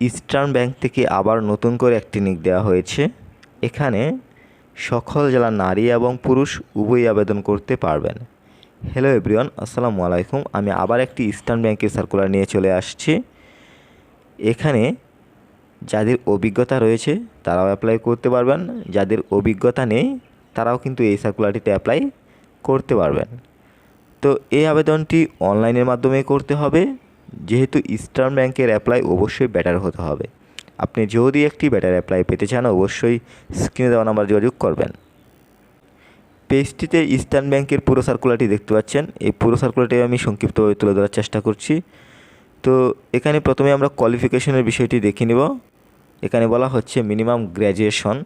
Eastern bank থেকে আবার নতুন করে একটি নিক দেওয়া হয়েছে। এখানে সকল জেলার নারী এবং পুরুষ উভয়ই আবেদন করতে পারবেন। হ্যালো এভরিওয়ান আসসালামু আলাইকুম। আমি আবার একটি ইস্টার্ন ব্যাংকের সার্কুলার নিয়ে চলে আসছি। এখানে যাদের অভিজ্ঞতা রয়েছে, তারাও অ্যাপ্লাই করতে পারবেন। যাদের অভিজ্ঞতা নেই, তারাও কিন্তু এই সার্কুলারটিতে অ্যাপ্লাই করতে পারবেন। তো এই আবেদনটি অনলাইনের মাধ্যমে করতে হবে। যেহেতু ইস্টার্ন ব্যাংকের অ্যাপ্লাই অবশ্যই বেটার হতে হবে। আপনি যদি একটি ব্যাটার অ্যাপ্লাই পেতে চান, অবশ্যই স্ক্রিনে দেওয়া নাম্বার যোগাযোগ করবেন। পেজটিতে ইস্টার্ন ব্যাংকের পুরো সার্কুলারটি দেখতে পাচ্ছেন। এই পুরো সার্কুলারটি আমি সংক্ষিপ্তভাবে তুলে ধরার চেষ্টা করছি। তো এখানে প্রথমে আমরা কোয়ালিফিকেশনের বিষয়টি দেখে নিব। এখানে বলা হচ্ছে মিনিমাম গ্র্যাজুয়েশন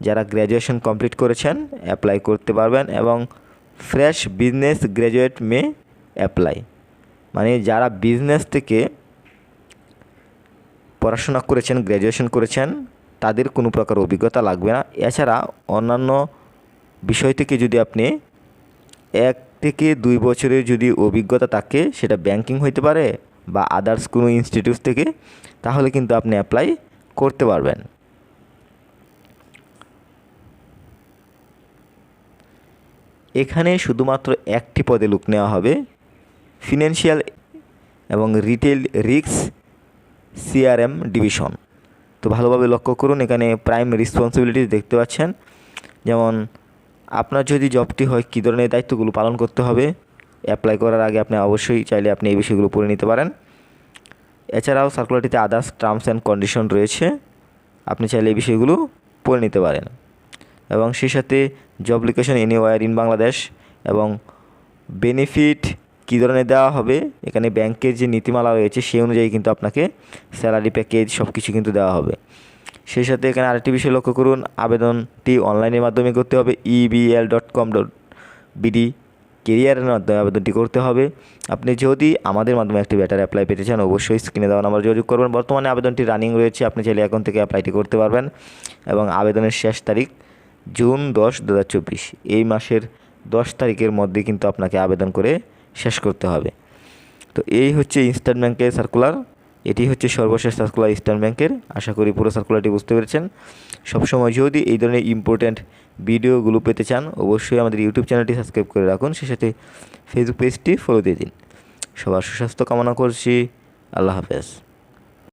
যারা গ্র্যাজুয়েশন কমপ্লিট করেছেন অ্যাপ্লাই করতে পারবেন এবং fresh business graduate may apply মানে যারা বিজনেস থেকে পড়াশোনা করেছেন গ্র্যাজুয়েশন করেছেন, তাদের কোনো প্রকার অভিজ্ঞতা লাগবে না। এছাড়া অন্যান্য বিষয় থেকে যদি আপনি এক থেকে দুই বছরের যদি অভিজ্ঞতা থাকে, সেটা ব্যাংকিং হইতে পারে বা আদার্স কোনো ইনস্টিটিউট থেকে, তাহলে কিন্তু আপনি অ্যাপ্লাই করতে পারবেন। এখানে শুধুমাত্র একটি পদে লুক নেওয়া হবে। ফিনান্সিয়াল এবং রিটেল রিক্স সিআরএম ডিভিশন। তো ভালোভাবে লক্ষ্য করুন, এখানে প্রাইম রেসপন্সিবিলিটিস দেখতে পাচ্ছেন। যেমন, আপনার যদি জবটি হয়, কী ধরনের দায়িত্বগুলো পালন করতে হবে? অ্যাপ্লাই করার আগে আপনি অবশ্যই চাইলে আপনি এই বিষয়গুলো পড়ে নিতে পারেন। এছাড়াও সার্কুলারটিতে আদার্স টার্মস অ্যান্ড কন্ডিশন রয়েছে। আপনি চাইলে এই বিষয়গুলো পড়ে নিতে পারেন। এবং সেই সাথে job location anywhere in Bangladesh এবং বেনিফিট কী ধরনের দেওয়া হবে? এখানে ব্যাংকের যে নীতিমালা রয়েছে, সেই অনুযায়ী কিন্তু আপনাকে স্যালারি প্যাকেজ সব কিছু কিন্তু দেওয়া হবে। সেই সাথে এখানে আরেকটি বিষয় লক্ষ্য করুন, আবেদনটি অনলাইনের মাধ্যমে করতে হবে। EBL dot com dot BD কেরিয়ারের মাধ্যমে আবেদনটি করতে হবে। আপনি যদি আমাদের মাধ্যমে একটি ব্যাটার অ্যাপ্লাই পেতে চান, অবশ্যই স্ক্রিনে দেওয়া নাম্বার যোগাযোগ করবেন। বর্তমানে আবেদনটি রানিং রয়েছে, আপনি চাইলে এখন থেকে অ্যাপ্লাইটি করতে পারবেন এবং আবেদনের শেষ তারিখ জুন দশ দু এই মাসের দশ তারিখের মধ্যে কিন্তু আপনাকে আবেদন করে শেষ করতে হবে। তো এই হচ্ছে ইস্টার্ন ব্যাংকের সার্কুলার এটি হচ্ছে সর্বশেষ সার্কুলার ইস্টার্ন ব্যাংকের আশা করি পুরো সার্কুলারটি বুঝতে পেরেছেন। সবসময় যদি এই ধরনের ইম্পর্ট্যান্ট ভিডিওগুলো পেতে চান, অবশ্যই আমাদের ইউটিউব চ্যানেলটি সাবস্ক্রাইব করে রাখুন। সে সাথে ফেসবুক পেজটি ফলো দিয়ে দিন। সবার সুস্বাস্থ্য কামনা করছি। আল্লাহ হাফেজ।